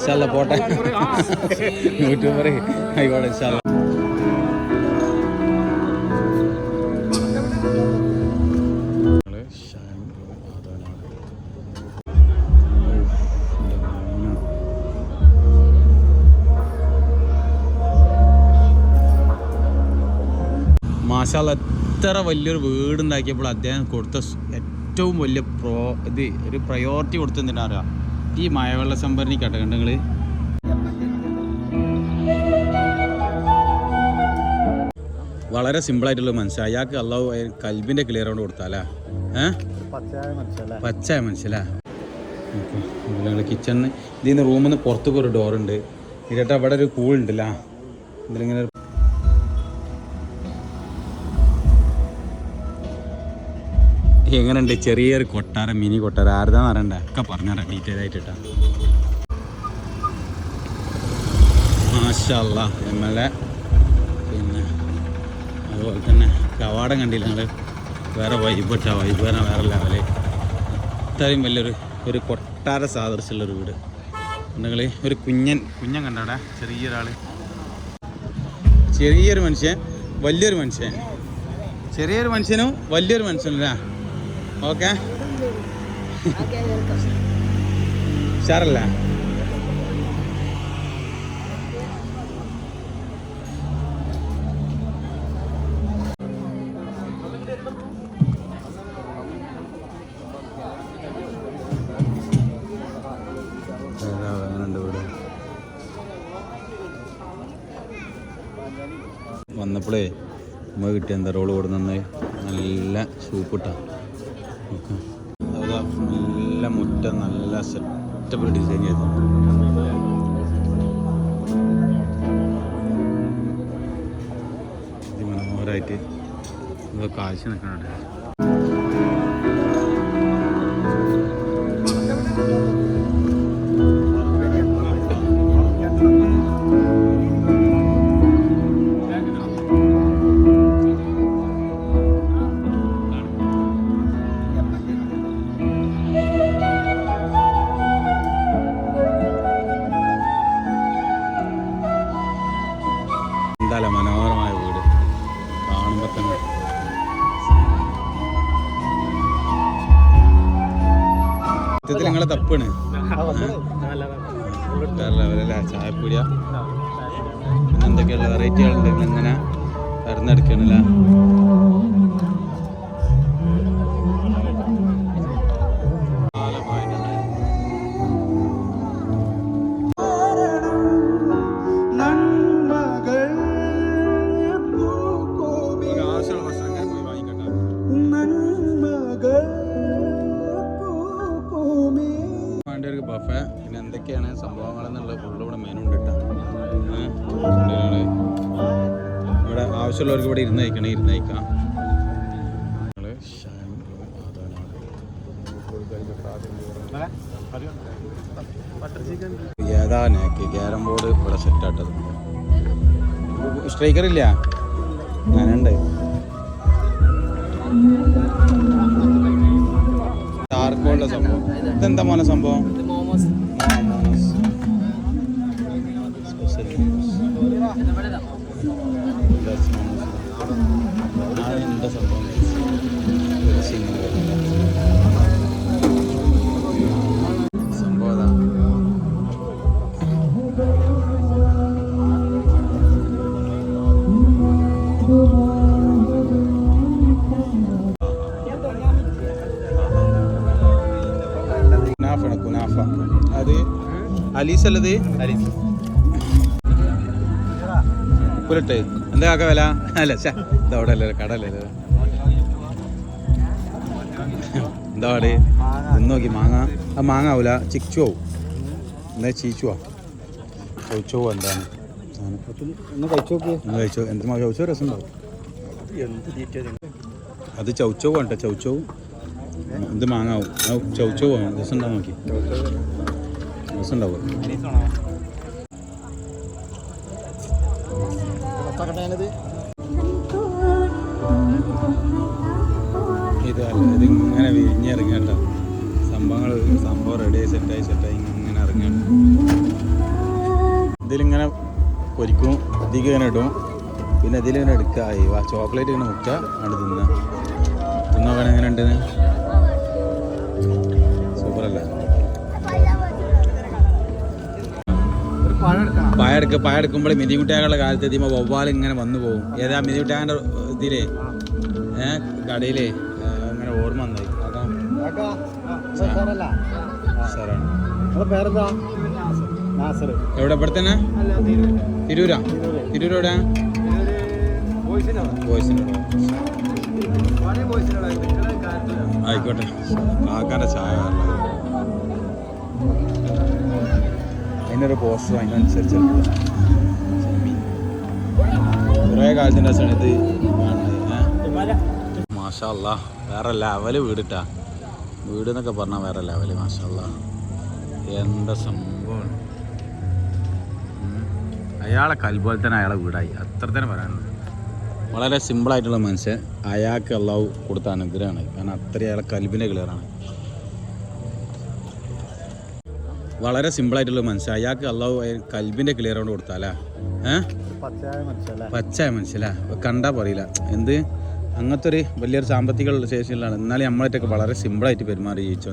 ഇൻഷാല്ല പോട്ടെ. യൂട്യൂബർ ആയിക്കോട്ടെ ഇൻഷാല്ല മാഷാല്ല എത്ര വലിയൊരു വീടുണ്ടാക്കിയപ്പോൾ അദ്ദേഹം കൊടുത്ത ഏറ്റവും വലിയ പ്രോ ഇത് ഒരു പ്രയോറിറ്റി കൊടുത്തെന്തിനാ അറിയാം? ഈ മഴവെള്ള സംഭരണി കേട്ടോ നിങ്ങൾ വളരെ സിമ്പിളായിട്ടുള്ള മനസ്സിലായി അയാൾക്ക് അള്ളാഹു കൽബിന്റെ ക്ലിയർ കൊണ്ട് കൊടുത്താലാ. പച്ചായ പച്ച മനസ്സിലാ നിങ്ങൾ കിച്ചണിന് ഇതിൽ നിന്ന് റൂമിൽ നിന്ന് പുറത്തേക്ക് ഒരു ഡോറുണ്ട് ഇരട്ട അവിടെ ഒരു കൂളുണ്ടല്ലോ ഇതിലിങ്ങനെ ഒരു- എങ്ങനെയുണ്ട്? ചെറിയൊരു കൊട്ടാരം മിനി കൊട്ടാരം. ആരുതാന്ന് അറിയണ്ട ഒക്കെ പറഞ്ഞുതരാം ഡീറ്റെയിൽ ആയിട്ടാ മാഷല്ല എം എൽ എ പിന്നെ അതുപോലെ തന്നെ കവാടം കണ്ടില്ല ഞങ്ങൾ വേറെ വൈബ് വൈബ് തന്നെ വേറെ ലെവൽ ഇത്രയും വലിയൊരു ഒരു കൊട്ടാര സാദൃശ്യമുള്ളൊരു വീട്. ഉണ്ടെങ്കിൽ ഒരു കുഞ്ഞൻ കുഞ്ഞൻ കണ്ടവിടെ ചെറിയൊരാൾ ചെറിയൊരു മനുഷ്യൻ വലിയൊരു മനുഷ്യൻ. ചെറിയൊരു മനുഷ്യനും വലിയൊരു മനുഷ്യനും അല്ലേ ഓക്കെ. ഉഷാറല്ലേ? വന്നപ്പോഴേ നമ്മൾ കിട്ടിയ എന്താ റോൾ കൊടുന്നേ നല്ല സൂപ്പ് ഇട്ടാ. മുറ്റം നല്ല സെറ്റപ്പ് ഡിസൈൻ ചെയ്തു അതിമനോഹരമായിട്ട് കാഴ്ച നിൽക്കണുണ്ട്. ചായപ്പൊടിയ? പിന്നെ എന്തൊക്കെയുള്ള വെറൈറ്റികളുണ്ടെങ്കിൽ ഇങ്ങനെ തിരഞ്ഞെടുക്കണില്ല ഒരു ബഫേ പിന്നെ എന്തൊക്കെയാണ് സംഭവങ്ങൾ എന്നുള്ളത് ഫുള്ള് ഇവിടെ മെനു ഉണ്ട്? ഇവിടെ ആവശ്യമുള്ളവർക്ക് ഇവിടെ ഇരുന്ന് കഴിക്കണേ ഇരുന്ന് നേക്ക്? ക്യാരം ബോർഡ് ഇവിടെ സെറ്റ് ആട്ടത്. സ്ട്രൈക്കർ ഇല്ല? ഞാനുണ്ട്. ചാർക്കോളിലെ സംഭവം. ഇതെന്താ മോനെ സംഭവം? Momos. Special momos. That's momos. ആ, എന്താ സംഭവം ഒരു സിനിമ പോലെ. അലീസ് അല്ലത് പുരട്ടെ എന്താ കാക്ക വില? അല്ല ചേ അല്ലേ ഇത്? എന്താ അവിടെ നോക്കി മാങ്ങ. ആ മാങ്ങ ആവൂല. ചിക്ചു ആവും. എന്താ ചീച്ചുവാ ചൗച്ചോ എന്താണ്? കഴിച്ചു എന്ത് ചൗച്ചോ രസം ഉണ്ടാവും അത് ചൗച്ചോ വേണ്ട ചൗച്ചോ എന്ത് മാങ്ങാവും ചൗച്ചോ രസം ഉണ്ടാവും നോക്കി. രസം ഉണ്ടാവും പത്തക്കട്ടേനത് ഇത് അല്ല ഇത് ഇങ്ങനെ വിരിഞ്ഞിറങ്ങണ്ട സംഭവങ്ങൾ സംഭവം റെഡിയായി സെറ്റായി സെറ്റായി ഇങ്ങനെ ഇറങ്ങണ്ട ഇതിലിങ്ങനെ പൊരിക്കും ഇതിക്ക് ഇങ്ങനെ ഇടും. പിന്നെ ഇതിലിങ്ങനെ എടുക്കുക ഈ ചോക്ലേറ്റ് ഇങ്ങനെ മുക്കുക അവിടെ തിന്നുക തിന്നോക്കാൻ എങ്ങനെ ഉണ്ടെന്ന്? എടുക്കണം പായ എടുക്ക പായ എടുക്കുമ്പോൾ മിതിമുട്ടായുള്ള കാലത്ത് എത്തിയുമ്പോൾ വവ്വാൽ ഇങ്ങനെ വന്നു പോകും. ഏതാ മിതിമുട്ടാന്റെ ഇതിലേ? ഏഹ് കടയിലേ. അങ്ങനെ ഓർമ്മ സാറല്ല. സാറാണ്. എവിടെ ഇവിടെ തന്നെ? തിരൂര്. തിരൂരാ? തിരൂർ എവിടെ ബോയ്സിനോട് ആയിക്കോട്ടെ. കാക്കാന്റെ ചായ കാരണം. അതിനൊരു പോസ്റ്റർ അതിനനുസരിച്ച് കുറേ കാലത്തിന്റെ സമയത്ത് മാഷല്ല വേറെ ലെവൽ വീടിട്ടാ. വീട് എന്നൊക്കെ പറഞ്ഞാൽ വേറെ ലെവൽ മാഷല്ല എന്താ സംഭവം? ഉം. അയാളെ കൽപോലെ തന്നെ അയാളെ വീടായി. അത്ര തന്നെ പറയാനുള്ളൂ. വളരെ സിമ്പിളായിട്ടുള്ള മനുഷ്യൻ. അയാൾക്ക് അള്ളാഹു കൊടുത്ത അനുഗ്രഹമാണ്. കാരണം അത്രയും അയാളെ കൽബിന്റെ ക്ലിയറാണ് വളരെ സിമ്പിളായിട്ടുള്ള മനുഷ്യൻ. അയാൾക്ക് അള്ളാഹു കൽബിന്റെ ക്ലിയർ കൊണ്ട് കൊടുത്താലാ? ഏഹ് പച്ചയായ മനുഷ്യല്ലേ പച്ച മനസ്സിലാ കണ്ടാ പറയില്ല. എന്ത്? അങ്ങനത്തെ ഒരു വലിയൊരു സാമ്പത്തിക ശേഷിയിലാണ് എന്നാലും നമ്മളായിട്ടൊക്കെ വളരെ സിമ്പിളായിട്ട് പെരുമാറി ജീവിച്ചു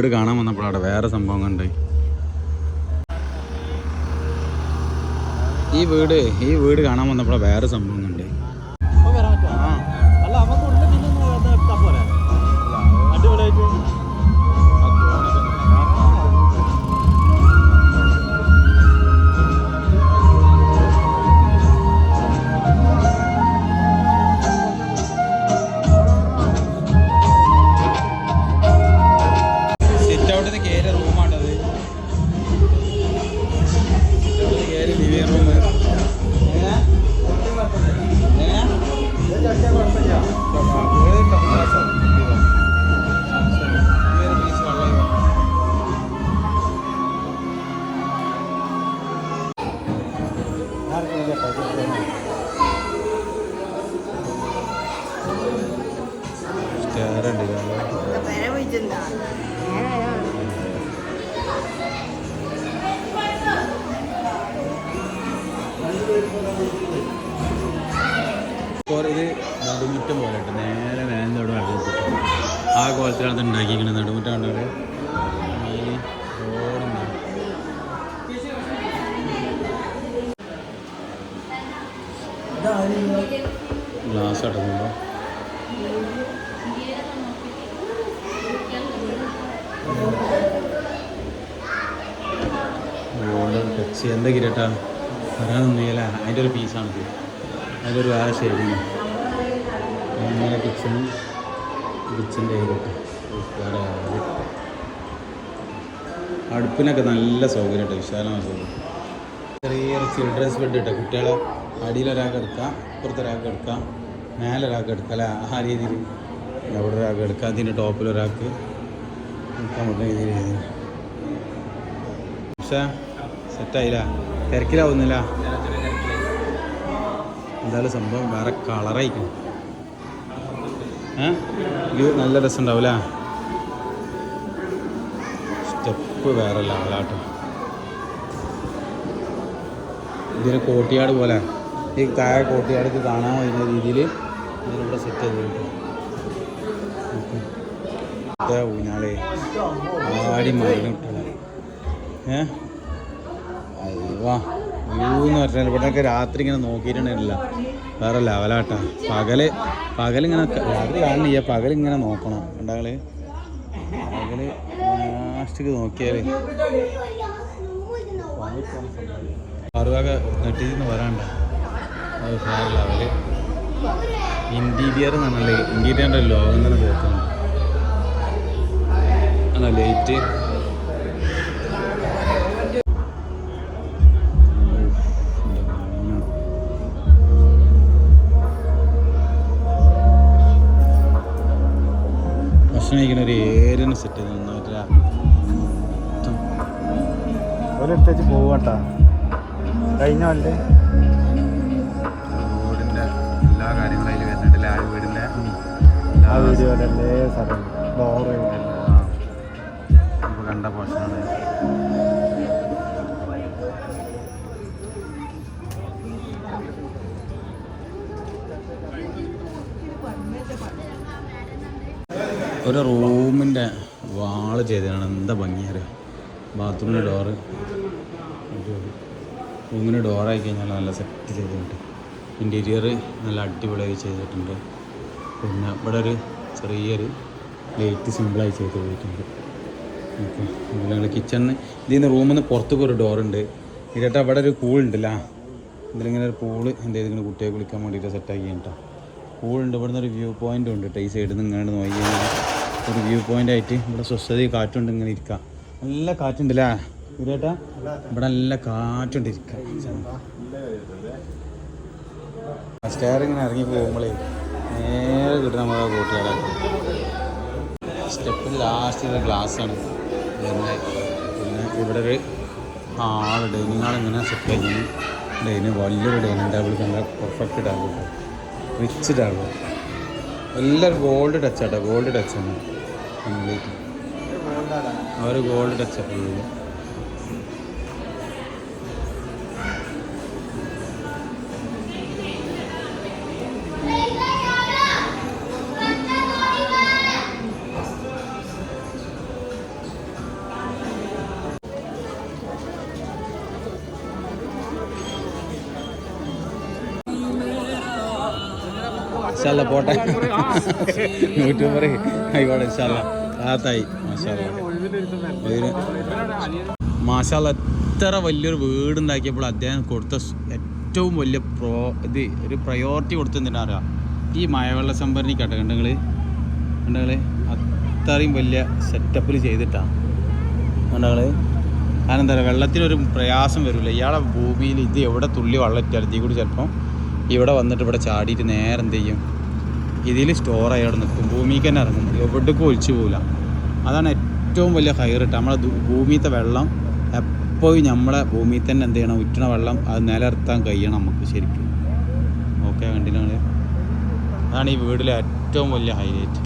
വീട് കാണാൻ വന്നപ്പോൾ അവിടെ വേറെ സംഭവം കണ്ട്. ഈ വീട് ഈ വീട് കാണാൻ വന്നപ്പോൾ വേറെ സംഭവം കണ്ട്. വിളിച്ചിട്ടുണ്ടാ ഇത് നടുമുറ്റം പോലെ നേരെ നേരെ അവിടെ ആ കോലത്തിലാണ് ഉണ്ടാക്കിയിരിക്കുന്നത്. നടുമുറ്റം കണ്ടത് ടച്ച് എന്താ കിരട്ടാ? പറയാനൊന്നുമില്ല അതിന്റെ ഒരു അതിന്റെ ഒരു വേറെ അങ്ങനെ കിച്ചൺ കിച്ചന്റെ അടുപ്പിനൊക്കെ നല്ല സൗകര്യം കേട്ടോ വിശാലമായ സൗകര്യം. ചെറിയൊരു ചിൽഡ്രൻസ് ബെഡ് കേട്ടോ കുട്ടികളെ അടിയിൽ ഒരാൾക്ക് എടുക്കാം ഇപ്പുറത്ത് ഒരാൾക്ക് എടുക്കാം. മേലെ ഒരാൾക്ക് എടുക്കാം അല്ലേ ആ രീതിയിൽ അവിടെ ഒരാൾക്ക് എടുക്കാം. അതിന്റെ ടോപ്പിൽ ഒരാൾക്ക് നിൽക്കാൻ പറ്റുന്ന രീതിയിൽ പക്ഷേ സെറ്റായില്ല? തിരക്കിലാവുന്നില്ല. എന്തായാലും സംഭവം വേറെ കളറായിരിക്കും. ഏ? ഇത് നല്ല രസമുണ്ടാവില്ല? സ്റ്റെപ്പ് വേറെ ലെവലാട്ടോ. ഇതിന് കോട്ടിയാട് പോലെ. ഈ താഴെ കോട്ടിയാടക്ക് കാണാൻ കഴിയുന്ന രീതിയിൽ ഇതിനിവിടെ സെറ്റ് ചെയ്തിട്ടുണ്ട് ഇതാ ഊഞ്ഞാലേ ആടി മറിഞ്ഞു ഏ അയ്യോ വ്യൂ എന്ന് പറഞ്ഞാൽ ഇവിടെയൊക്കെ രാത്രി ഇങ്ങനെ നോക്കിയിട്ടുണ്ടെങ്കില്ല വേറെ ലെവലാട്ടാ പകൽ പകലിങ്ങനെ രാത്രി കാണില്ല പകലിങ്ങനെ നോക്കണം കണ്ടാകൾ പകൽ ലാസ്റ്റിക്ക് നോക്കിയാൽ ആറുവാക നെട്ടിന്ന് വരാണ്ട അത് വേറെ ലെവൽ ഇന്റീരിയർ എന്നാണല്ലേ ഇന്റീരിയറിന്റെ ലോകം തന്നെ തോന്നുന്നു അല്ല ലൈറ്റ് ഭക്ഷണം ഒരു ഏരിയന് സെറ്റ് ചെയ്ത്. നന്നായിട്ട് മൊത്തം. ഒരെടുത്തേച്ച് പോവാട്ടാ. കഴിഞ്ഞ വണ്ടി ആ വീഡിയോയിലല്ലേ സ്ഥലം ഡോറ് ഇപ്പോൾ കണ്ട. പോഷനാണ് ഒരു റൂമിന്റെ വാൾ ചെയ്തതാണ്. എന്താ ഭംഗിയാറ് ബാത്റൂമിന്റെ ഡോറ് റൂമിന് ഡോറായി കഴിഞ്ഞാൽ നല്ല സെറ്റ് ചെയ്തിട്ടുണ്ട്. ഇന്റീരിയർ നല്ല അടിപൊളിയായി ചെയ്തിട്ടുണ്ട്. പിന്നെ ഇവിടെ ഒരു ചെറിയൊരു ലൈറ്റ് സിമ്പിളായി ചെയ്ത് പോയിട്ടുണ്ട് ഓക്കെ ഞങ്ങൾ കിച്ചണിന് ഇതിൽ നിന്ന് റൂമിൽ നിന്ന് പുറത്തേക്ക് ഒരു ഡോറുണ്ട് ഇരട്ട അവിടെ ഒരു പൂൾ ഉണ്ടല്ലോ ഇതിലിങ്ങനെ ഒരു പൂൾ എന്തെങ്കിലും കുട്ടിയെ കുളിക്കാൻ വേണ്ടിയിട്ട് സെറ്റാക്കി കേട്ടോ. പൂളുണ്ട് ഇവിടെ നിന്ന് ഒരു വ്യൂ പോയിന്റ് ഉണ്ട് കേട്ടോ. ഈ സൈഡിൽ നിന്ന് ഇങ്ങനെ നോക്കി ഒരു വ്യൂ പോയിന്റ് ആയിട്ട് ഇവിടെ സ്വസ്ഥതയിൽ കാറ്റുണ്ട് ഇങ്ങനെ ഇരിക്കാം. നല്ല കാറ്റുണ്ടല്ലേ ഇരട്ട ഇവിടെ നല്ല കാറ്റുണ്ട് ഇരിക്കാം. സ്റ്റെയർ ഇങ്ങനെ ഇറങ്ങി പോകുമ്പോഴേ നേരെ കിട്ടുന്ന നമ്മളെ കൂട്ടുകാരെ. സ്റ്റെപ്പിൽ ലാസ്റ്റ് ഗ്ലാസ് ആണ്. വരുന്നത് പിന്നെ ഇവിടെ ഒരു ആൾ ഡൈനിങ് ഹാൾ ഇങ്ങനെ സെറ്റ് ആയി ഡൈനിങ് വലിയൊരു ഡൈനിങ് ടേബിൾ നല്ല പെർഫെക്റ്റ് ടേബിൾ റിച്ച് ടേബിൾ എല്ലാവരും ഗോൾഡ് ടച്ചാട്ടോ ഗോൾഡ് ടച്ചാണ് കംപ്ലീറ്റ് അവർ ഗോൾഡ് ടച്ച് ഫുള്ള് ഇൻഷാല്ല പോട്ടെ. യൂട്യൂബർ ആയിക്കോട്ടെ ഇൻഷാല്ല ആത്തായി മാഷാല്ല മാഷാല്ല എത്ര വലിയൊരു വീട് ഉണ്ടാക്കിയപ്പോൾ അദ്ദേഹം കൊടുത്ത ഏറ്റവും വലിയ പ്രോ ഇത് ഒരു പ്രയോറിറ്റി കൊടുത്തെന്തിനാ അറിയാം? ഈ മഴവെള്ള സംഭരണി കേട്ടോ കണ്ടങ്ങൾ കണ്ടങ്ങൾ അത്രയും വലിയ സെറ്റപ്പിൽ ചെയ്തിട്ടാണ് കണ്ടങ്ങൾ കാരണം എന്താ പറയുക വെള്ളത്തിനൊരു പ്രയാസം വരില്ല ഇയാളെ ഭൂമിയിൽ ഇത് എവിടെ തുള്ളി വെള്ളം ഇറ്റാലും കൂടി ചിലപ്പം ഇവിടെ വന്നിട്ട് ഇവിടെ ചാടിയിട്ട് നേരെ എന്ത് ചെയ്യും? ഇതിൽ സ്റ്റോർ ആയി അവിടെ നിൽക്കും. ഭൂമിക്ക് തന്നെ ഇറങ്ങും. എവിടേക്കും ഒഴിച്ചു പോകില്ല അതാണ് ഏറ്റവും വലിയ ഹൈറിട്ട് നമ്മളെ ഭൂമിയിലത്തെ വെള്ളം എപ്പോഴും നമ്മളെ ഭൂമിയിൽ തന്നെ എന്ത് ചെയ്യണം? ഉറ്റണ വെള്ളം അത് നിലനിർത്താൻ കഴിയണം നമുക്ക് ശരിക്കും. ഓക്കെ കണ്ടില്ല അതാണ് ഈ വീടിലെ ഏറ്റവും വലിയ ഹൈലൈറ്റ്